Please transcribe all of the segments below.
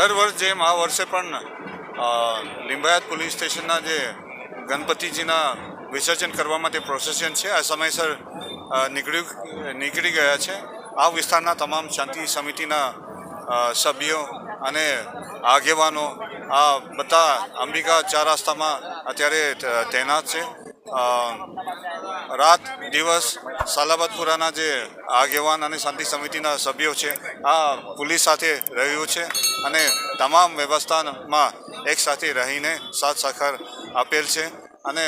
દર વર્ષ જેમ આ વર્ષે પણ લિંબાયત પોલીસ સ્ટેશનના જે ગણપતિજીના વિસર્જન કરવા માટે પ્રોસેસન છે, આ સમયસર નીકળ્યું નીકળી ગયા છે. આ વિસ્તારના તમામ શાંતિ સમિતિના સભ્યો અને આગેવાનો, આ બધા અંબિકા ચાર રસ્તામાં અત્યારે તૈનાત છે. રાત, દિવસ સાલાબાદપુરાના જે આગેવાન અને શાંતિ સમિતિના સભ્યો છે, આ પોલીસ સાથે રહ્યું છે અને તમામ વ્યવસ્થામાં એક સાથે રહીને સાથ સાખર આપેલ છે અને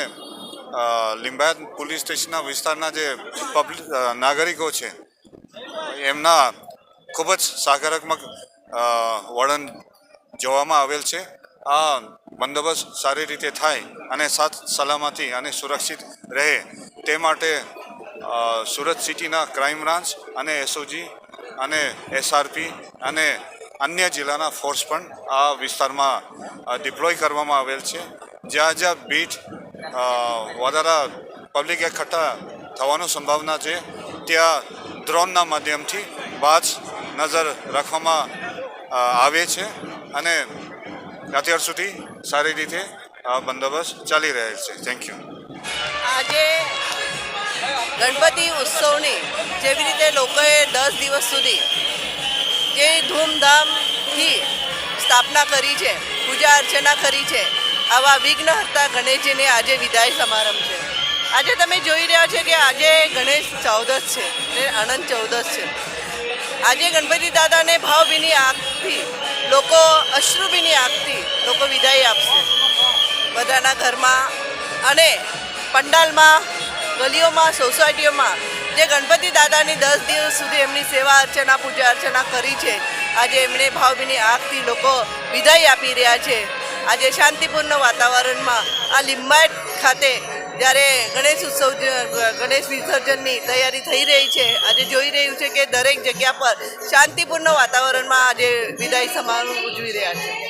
લિંબાયત પોલીસ સ્ટેશનના વિસ્તારના જે પબ્લિક નાગરિકો છે, એમના ખૂબ જ સકારાત્મક વર્ણન જોવામાં આવેલ છે. આ બંદોબસ્ત સારી રીતે થાય અને સાથ સલામતી અને સુરક્ષિત રહે તે માટે સુરત સિટીના ક્રાઇમ બ્રાન્ચ અને એસઓજી અને એસઆરપી અને અન્ય જિલ્લાના ફોર્સ પણ આ વિસ્તારમાં ડિપ્લોય કરવામાં આવેલ છે. જ્યાં જ્યાં બીટ વધારા પબ્લિક એકઠા થવાની સંભાવના છે, ત્યાં ડ્રોનના માધ્યમથી બાજ નજર રાખવામાં આવે છે અને અત્યાર સુધી સારી રીતે બંદોબસ્ત ચાલી રહેલ છે. થેન્ક યુ આજે ગણપતિ ઉત્સવની જેવી રીતે લોકોએ દસ દિવસ સુધી જે ધૂમધામથી સ્થાપના કરી છે, પૂજા અર્ચના કરી છે, આવા વિઘ્નહર્તા ગણેશજીને આજે વિદાય સમારંભ છે. આજે તમે જોઈ રહ્યા છો કે આજે ગણેશ ચૌદશ છે ને આનંદ ચૌદશ છે. આજે ગણપતિ દાદાને ભાવભીની આગથી લોકો અશ્રુભીની આગથી લોકો વિદાય આપશે. બધાના ઘરમાં અને પંડાલમાં, ગલીઓમાં, સોસાયટીઓમાં જે ગણપતિ દાદાની દસ દિવસ સુધી એમની સેવા અર્ચના, પૂજા અર્ચના કરી છે, આજે એમણે ભાવભીની આગથી લોકો વિદાય આપી રહ્યા છે. આજે શાંતિપૂર્ણ વાતાવરણમાં આ લિંબાયત ખાતે જ્યારે ગણેશ ઉત્સવ, ગણેશ વિસર્જનની તૈયારી થઈ રહી છે, આજે જોઈ રહ્યું છે કે દરેક જગ્યા પર શાંતિપૂર્ણ વાતાવરણમાં આજે વિદાય સમારોહ ઉજવી રહ્યા છે.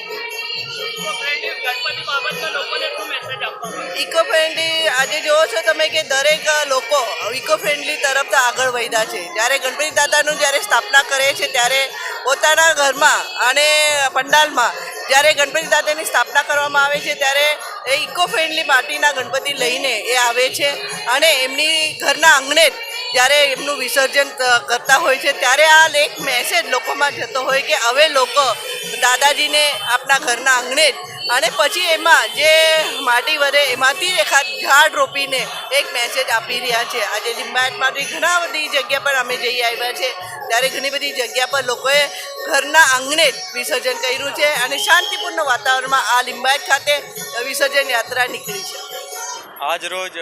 ઇકો ફ્રેન્ડલી આજે જોવો છો તમે કે દરેક લોકો ઇકો ફ્રેન્ડલી તરફ આગળ વધ્યા છે. જ્યારે ગણપતિ દાદાનું જ્યારે સ્થાપના કરે છે, ત્યારે પોતાના ઘરમાં અને પંડાલમાં જ્યારે ગણપતિ દાદાની સ્થાપના કરવામાં આવે છે, ત્યારે એ ઇકો ફ્રેન્ડલી માટીના ગણપતિ લઈને એ આવે છે અને એમની ઘરના આંગણે જ જ્યારે એમનું વિસર્જન કરતા હોય છે, ત્યારે આ એક મેસેજ લોકોમાં જતો હોય કે હવે લોકો દાદાજીને આપણા ઘરના આંગણે જ. અને પછી એમાં જે માટી વરે એમાંથી એકાદ ઝાડ રોપીને એક મેસેજ આપી રહ્યા છે. આજે લિંબાયતમાંથી ઘણા બધી જગ્યા પર અમે જઈ આવ્યા છે. ત્યારે ઘણી બધી જગ્યા પર લોકોએ ઘરના આંગણે જ વિસર્જન કર્યું છે અને શાંતિપૂર્ણ વાતાવરણમાં આ લિંબાયત ખાતે વિસર્જન યાત્રા નીકળી છે. આજ રોજ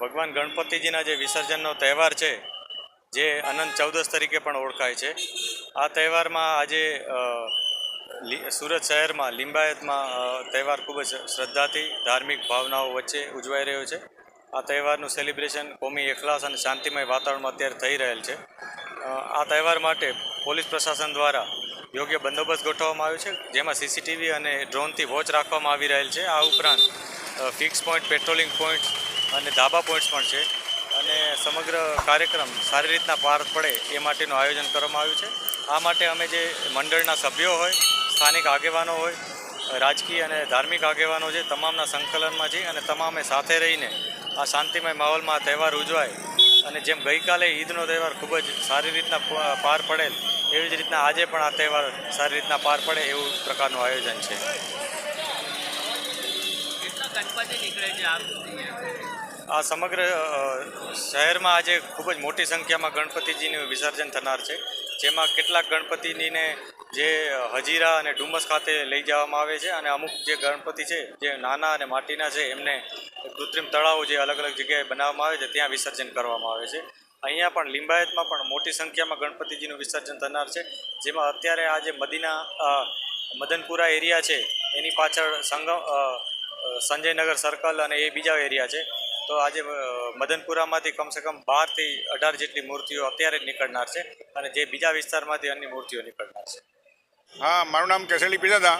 ભગવાન ગણપતિજીના જે વિસર્જનનો તહેવાર છે, જે અનંત ચૌદસ તરીકે પણ ઓળખાય છે, આ તહેવારમાં આજે સુરત શહેરમાં, લિંબાયતમાં તહેવાર ખૂબ જ શ્રદ્ધાથી ધાર્મિક ભાવનાઓ વચ્ચે ઉજવાઈ રહ્યો છે. આ તહેવારનું સેલિબ્રેશન કોમી એકલાસ અને શાંતિમય વાતાવરણમાં અત્યારે થઈ રહેલ છે. આ તહેવાર માટે પોલીસ પ્રશાસન દ્વારા યોગ્ય બંદોબસ્ત ગોઠવવામાં આવ્યો છે, જેમાં સીસીટીવી અને ડ્રોનથી વોચ રાખવામાં આવી રહેલ છે. આ ઉપરાંત ફિક્સ પોઈન્ટ પેટ્રોલિંગ પોઈન્ટ્સ અને ધાબા પોઈન્ટ્સ પણ છે. અને સમગ્ર કાર્યક્રમ સારી રીતના પાર પડે એ માટેનું આયોજન કરવામાં આવ્યું છે. આ માટે અમે જે મંડળના સભ્યો હોય, સ્થાનિક આગેવાનો હોય, રાજકીય અને ધાર્મિક આગેવાનો છે તમામના સંકલનમાં છે અને તમામે સાથે રહીને આ શાંતિમય માહોલમાં તહેવાર ઉજવાય અને જેમ ગઈકાલે ઈદનો તહેવાર ખૂબ જ સારી રીતના પાર પડેલ, એવી જ રીતના આજે પણ આ તહેવાર સારી રીતના પાર પડે એવું પ્રકારનું આયોજન છે. આ સમગ્ર શહેરમાં આજે ખૂબ જ મોટી સંખ્યામાં ગણપતિજીનું વિસર્જન થનાર છે, જેમાં કેટલાક ગણપતિજીને જે હજીરા અને ડુમસ ખાતે લઈ જવામાં આવે છે અને અમુક જે ગણપતિ છે, જે નાના અને માટીના છે, એમને કૃત્રિમ તળાવો જે અલગ અલગ જગ્યાએ બનાવવામાં આવે છે, ત્યાં વિસર્જન કરવામાં આવે છે. અહીંયા પણ લિંબાયતમાં પણ મોટી સંખ્યામાં ગણપતિજીનું વિસર્જન થનાર છે, જેમાં અત્યારે આ જે મદીના મદનપુરા એરિયા છે, એની પાછળ સંગમ સંજયનગર સર્કલ અને એ બીજા એરિયા છે. તો આજે મદનપુરામાંથી કમસે કમ બારથી અઢાર જેટલી મૂર્તિઓ અત્યારે જ નીકળનાર છે અને જે બીજા વિસ્તારમાંથી અન્ય મૂર્તિઓ નીકળનાર છે. હા, મારું નામ કેસલી પિજાદા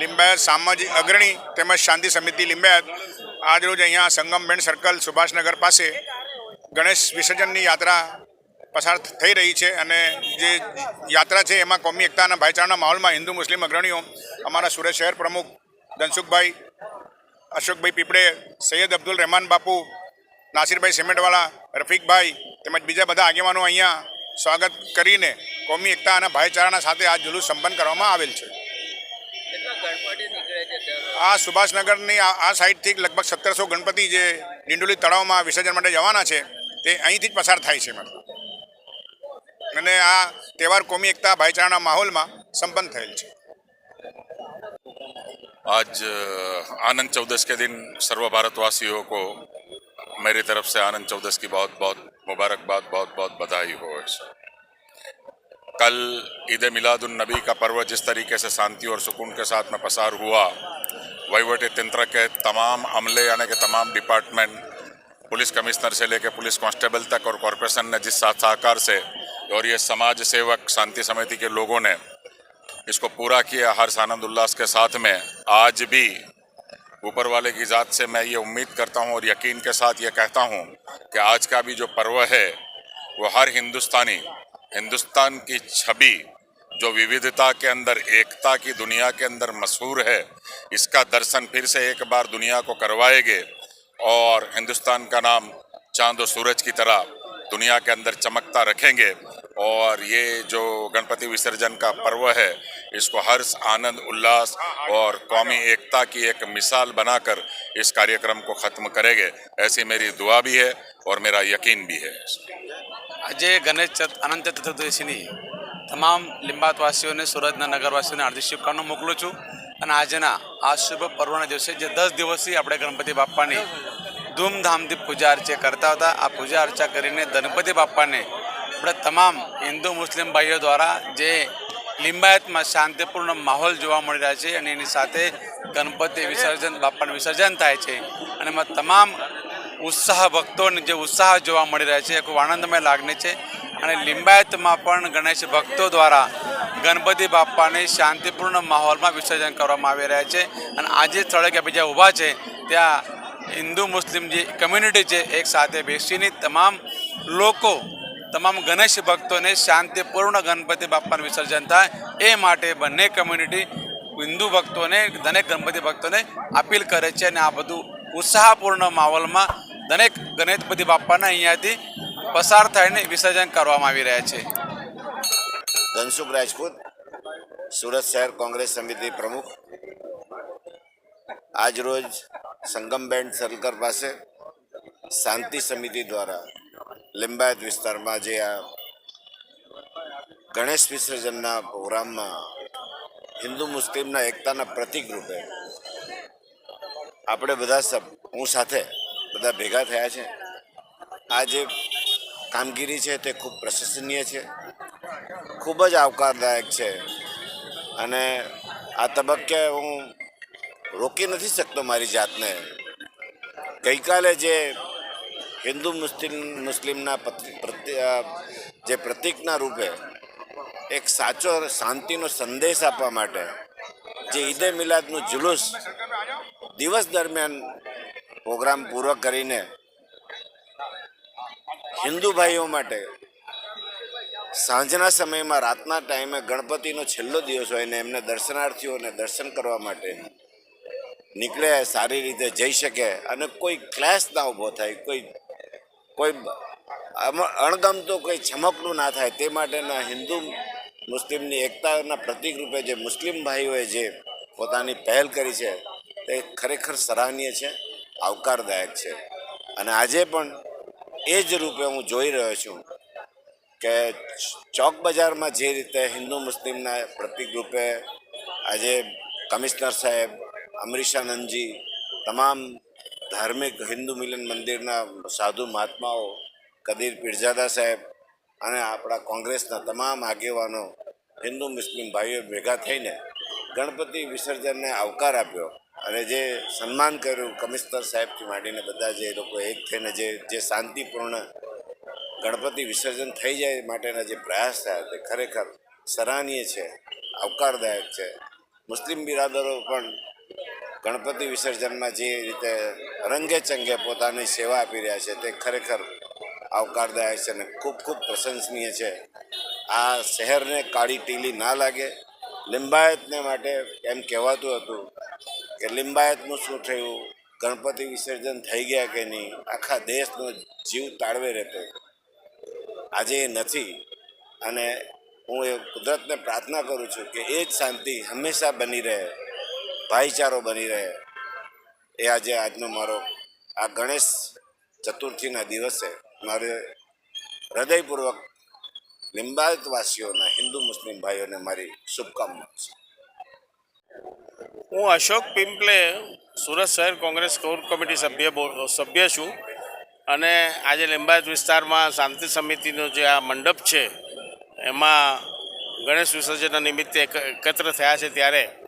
લિંબાયત સામાજિક અગ્રણી તેમજ શાંતિ સમિતિ લિંબાયત. આજ રોજ અહીંયા સંગમ બેન્ડ સર્કલ સુભાષનગર પાસે ગણેશ વિસર્જનની યાત્રા પસાર થઈ રહી છે અને જે યાત્રા છે એમાં કોમી એકતાના ભાઈચારાના માહોલમાં હિન્દુ મુસ્લિમ અગ્રણીઓ, અમારા સુરત શહેર પ્રમુખ ધનસુખભાઈ અશોકભાઈ પીપળે, સૈયદ અબ્દુલ રહેમાન બાપુ, નાસિરભાઈ સિમેન્ટવાળા, રફીકભાઈ તેમજ બીજા બધા આગેવાનો અહીંયા સ્વાગત કરીને કોમી એકતા અને ભાઈચારાના સાથે આ જુલુસ સંપન્ન કરવામાં આવેલ છે. આ સુભાષનગરની આ સાઈડથી લગભગ સત્તરસો ગણપતિ જે ડિંડોલી તળાવમાં વિસર્જન માટે જવાના છે, તે અહીંથી જ પસાર થાય છે મતલબ અને આ તહેવાર કોમી એકતા, ભાઈચારાના માહોલમાં સંપન્ન થયેલ છે. आज आनंद चौदस के दिन सर्व भारतवासियों को मेरी तरफ़ से आनंद चौदस की बहुत बहुत मुबारकबाद, बहुत बहुत बधाई हो। कल ईद मिलादुन नबी का पर्व जिस तरीके से शांति और सुकून के साथ में पसार हुआ, वहीवटी तंत्र के तमाम अमले यानी के तमाम डिपार्टमेंट, पुलिस कमिश्नर से लेकर पुलिस कांस्टेबल तक और कॉरपोरेशन ने जिस साथ सहकार से और ये समाज सेवक शांति समिति के लोगों ने इसको पूरा किया हर्ष आनंद उल्लास के साथ में। आज भी ऊपर वाले की ज़ात से मैं ये उम्मीद करता हूँ और यकीन के साथ ये कहता हूँ कि आज का भी जो पर्व है, वो हर हिंदुस्तानी, हिंदुस्तान की छवि, जो विविधता के अंदर, एकता की दुनिया के अंदर मशहूर है, इसका दर्शन फिर से एक बार दुनिया को करवाएँगे। और हिंदुस्तान का नाम चाँद और सूरज की तरह दुनिया के अंदर चमकता रखेंगे और ये जो गणपति विसर्जन का पर्व है इसको हर्ष आनंद उल्लास और कौमी एकता की एक मिसाल बनाकर इस कार्यक्रम को ख़त्म करेंगे ऐसी मेरी दुआ भी है और मेरा यकीन भी है આજે ગણેશ ચત અનંત ચતુર્દશીની તમામ લિંબાતવાસીઓને સુરતના નગરવાસીઓને હાર્દિક શુભકામના મોકલું છું અને આજના આ શુભ પર્વના દિવસે જે દસ દિવસથી આપણે ગણપતિ બાપ્પાની ધૂમધામથી પૂજા અર્ચા કરતા હતા. આ પૂજા અર્ચા કરીને ગણપતિ બાપ્પાને આપણે તમામ હિન્દુ મુસ્લિમ ભાઈઓ દ્વારા જે લિંબાયતમાં શાંતિપૂર્ણ માહોલ જોવા મળી રહ્યા છે અને એની સાથે ગણપતિ વિસર્જન બાપાનું વિસર્જન થાય છે. અને એમાં તમામ ઉત્સાહ ભક્તોને જે ઉત્સાહ જોવા મળી રહ્યા છે એ ખૂબ આનંદમય લાગણી છે. અને લિંબાયતમાં પણ ગણેશ ભક્તો દ્વારા ગણપતિ બાપાને શાંતિપૂર્ણ માહોલમાં વિસર્જન કરવામાં આવી રહ્યા છે. અને આજે સ્થળે કે બીજા ઊભા છે, ત્યાં હિન્દુ મુસ્લિમ જે કમ્યુનિટી છે, એક સાથે બેસીને તમામ લોકો, તમામ ગણેશ ભક્તોને શાંતિપૂર્ણ ગણપતિ બાપાનું વિસર્જન થાય, એ માટે બંને કમ્યુનિટી હિન્દુ ભક્તોને દરેક ગણપતિ ભક્તોને અપીલ કરે છે અને આ બધું ઉત્સાહપૂર્ણ માહોલમાં દરેક ગણેશપતિ બાપ્પાના અહીંયાથી પસાર થઈને વિસર્જન કરવામાં આવી રહ્યા છે. ધનસુખ રાજપૂત, સુરત શહેર કોંગ્રેસ સમિતિ પ્રમુખ. આજ રોજ સંગમ બેન્ડ સર્કલ પાસે શાંતિ સમિતિ દ્વારા લિંબાયત વિસ્તારમાં જે આ ગણેશ વિસર્જનના પ્રોગ્રામમાં હિન્દુ મુસ્લિમના એકતાના પ્રતિક રૂપે આપણે બધા સબ, હું સાથે બધા ભેગા થયા છે. આ જે કામગીરી છે તે ખૂબ પ્રશંસનીય છે. ખૂબ જ આવકારદાયક છે. અને આ તબક્કે હું રોકી નથી શકતો મારી જાતને. ગઈકાલે જે હિન્દુ મુસ્લિમ, મુસ્લિમના જે પ્રતિકના રૂપે એક સાચો શાંતિનો સંદેશ આપવા માટે જે ઈદે મિલાદનું જુલુસ દિવસ દરમિયાન પ્રોગ્રામ પૂરો કરીને હિન્દુ ભાઈઓ માટે સાંજના સમયમાં, રાતના ટાઈમે ગણપતિનો છેલ્લો દિવસ હોય ને એમને દર્શનાર્થીઓને દર્શન કરવા માટે નીકળે, સારી રીતે જઈ શકે અને કોઈ ક્લેશ ના ઊભો થાય, કોઈ કોઈ અણગમતો કોઈ ચમકનું ના થાય, તે માટેના હિન્દુ મુસ્લિમની એકતાના પ્રતિકરૂપે જે મુસ્લિમ ભાઈઓએ જે પોતાની પહેલ કરી છે, તે ખરેખર સરાહનીય છે, આવકારદાયક છે. અને આજે પણ એ જ રૂપે હું જોઈ રહ્યો છું કે ચોક બજારમાં જે રીતે હિન્દુ મુસ્લિમના પ્રતિક રૂપે આજે કમિશનર સાહેબ અમરીશાનંદજી, તમામ ધાર્મિક હિન્દુ મિલન મંદિરના સાધુ મહાત્માઓ, કદીર પીરજાદા સાહેબ અને આપણા કોંગ્રેસના તમામ આગેવાનો, હિન્દુ મુસ્લિમ ભાઈઓ ભેગા થઈને ગણપતિ વિસર્જનને આવકાર આપ્યો અને જે સન્માન કર્યું કમિશનર સાહેબથી માંડીને બધા જે લોકો એક થઈને જે જે શાંતિપૂર્ણ ગણપતિ વિસર્જન થઈ જાય માટેના જે પ્રયાસ થયા તે ખરેખર સરાહનીય છે, આવકારદાયક છે. મુસ્લિમ બિરાદરો પણ ગણપતિ વિસર્જનમાં જે રીતે રંગે ચંગે પોતાની સેવા આપી રહ્યા છે તે ખરેખર આવકારદાયક છે અને ખૂબ ખૂબ પ્રશંસનીય છે. આ શહેરને કાળી ટીલી ના લાગે. લિંબાયતને માટે એમ કહેવાતું હતું કે લિંબાયતનું શું થયું? ગણપતિ વિસર્જન થઈ ગયા કે નહીં? આખા દેશનો જીવ તાળવે રહેતો. આજે એ નથી. અને હું એ કુદરતને પ્રાર્થના કરું છું કે એ જ શાંતિ હંમેશા બની રહે. ભાઈચારો બની રહે. એ આજે આજનો મારો, આ ગણેશ ચતુર્થીના દિવસે મારે હૃદયપૂર્વક લિંબાયતવાસીઓના, હિન્દુ મુસ્લિમ ભાઈઓને મારી શુભકામના છે. હું અશોક પિંપલે સુરત શહેર કોંગ્રેસ કોર કમિટી સભ્ય સભ્ય છું અને આજે લિંબાયત વિસ્તારમાં શાંતિ સમિતિનો જે આ મંડપ છે, એમાં ગણેશ વિસર્જનના નિમિત્તે એક- એકત્ર થયા છે ત્યારે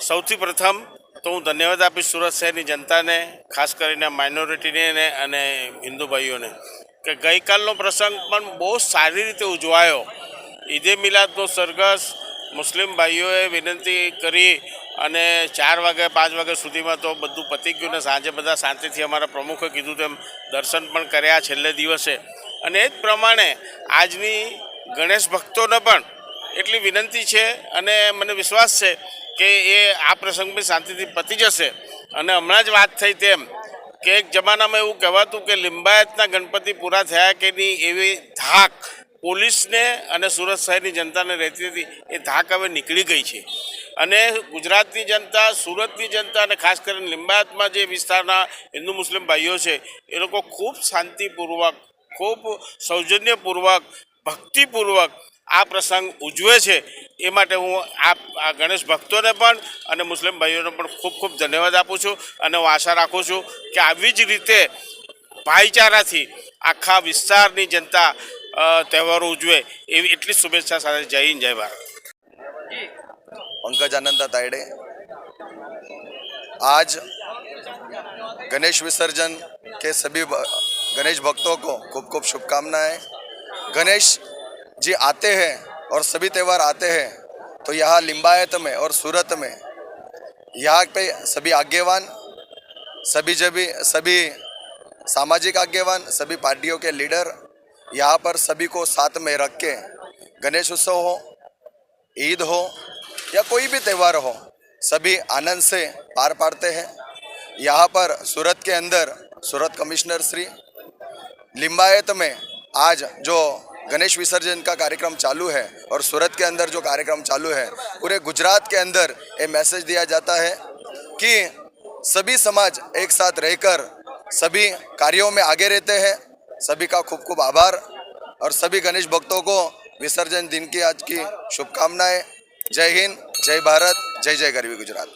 સૌથી પ્રથમ તો હું ધન્યવાદ આપીશ સુરત શહેરની જનતાને, ખાસ કરીને માઇનોરિટીને અને હિન્દુ ભાઈઓને, કે ગઈકાલનો પ્રસંગ પણ બહુ સારી રીતે ઉજવાયો. ઈદે મિલાદનો સરઘસ મુસ્લિમ ભાઈઓએ વિનંતી કરી અને ચાર વાગે, પાંચ વાગ્યા સુધીમાં તો બધું પતી ગયું ને સાંજે બધા શાંતિથી અમારા પ્રમુખે કીધું તેમ દર્શન પણ કર્યા છેલ્લે દિવસે. અને એ જ પ્રમાણે આજની ગણેશ ભક્તોને પણ એટલી વિનંતી છે અને મને વિશ્વાસ છે કે એ આ પ્રસંગ બી શાંતિથી પતી જશે. અને હમણાં જ વાત થઈ તેમ કે એક જમાનામાં એવું કહેવાતું કે લિંબાયતના ગણપતિ પૂરા થયા કે નહીં એવી ધાક પોલીસને અને સુરત શહેરની જનતાને રહેતી હતી. એ ધાક હવે નીકળી ગઈ છે. અને ગુજરાતની જનતા, સુરતની જનતા અને ખાસ કરીને લિંબાયતમાં જે વિસ્તારના હિન્દુ મુસ્લિમ ભાઈઓ છે, એ લોકો ખૂબ શાંતિપૂર્વક, ખૂબ સૌજન્યપૂર્વક, ભક્તિપૂર્વક આ પ્રસંગ ઉજવે છે એ માટે હું આ આ ગણેશ ભક્તોને પણ અને મુસ્લિમ ભાઈઓને પણ ખૂબ ખૂબ ધન્યવાદ આપું છું અને હું આશા રાખું છું કે આવી જ રીતે ભાઈચારાથી આખા વિસ્તારની જનતા અ, તહેવારો ઉજવે એવી એટલી શુભેચ્છા સાથે જય હિન્દ જય ભારત पंकज आनंदा तायडे आज गणेश विसर्जन के सभी भ- गणेश भक्तों को खूब खूब शुभकामनाएं गणेश जी आते हैं और सभी त्यौहार आते हैं तो यहाँ लिंबायत में और सूरत में, यहाँ पे सभी आज्ञावान, सभी जभी सभी सामाजिक आज्ञावान, सभी पार्टियों के लीडर यहाँ पर सभी को साथ में रख के गणेश उत्सव हो, ईद हो या कोई भी त्यौहार हो, सभी आनंद से पार पाड़ते हैं। यहाँ पर सूरत के अंदर, सूरत कमिश्नर श्री लिंबायत में आज जो गणेश विसर्जन का कार्यक्रम चालू है और सूरत के अंदर जो कार्यक्रम चालू है, पूरे गुजरात के अंदर ये मैसेज दिया जाता है कि सभी समाज एक साथ रहकर सभी कार्यों में आगे रहते हैं। सभी का खूब खूब आभार और सभी गणेश भक्तों को विसर्जन दिन की आज की शुभकामनाएँ। जय हिंद, जय भारत, जय जय गरवी गुजरात।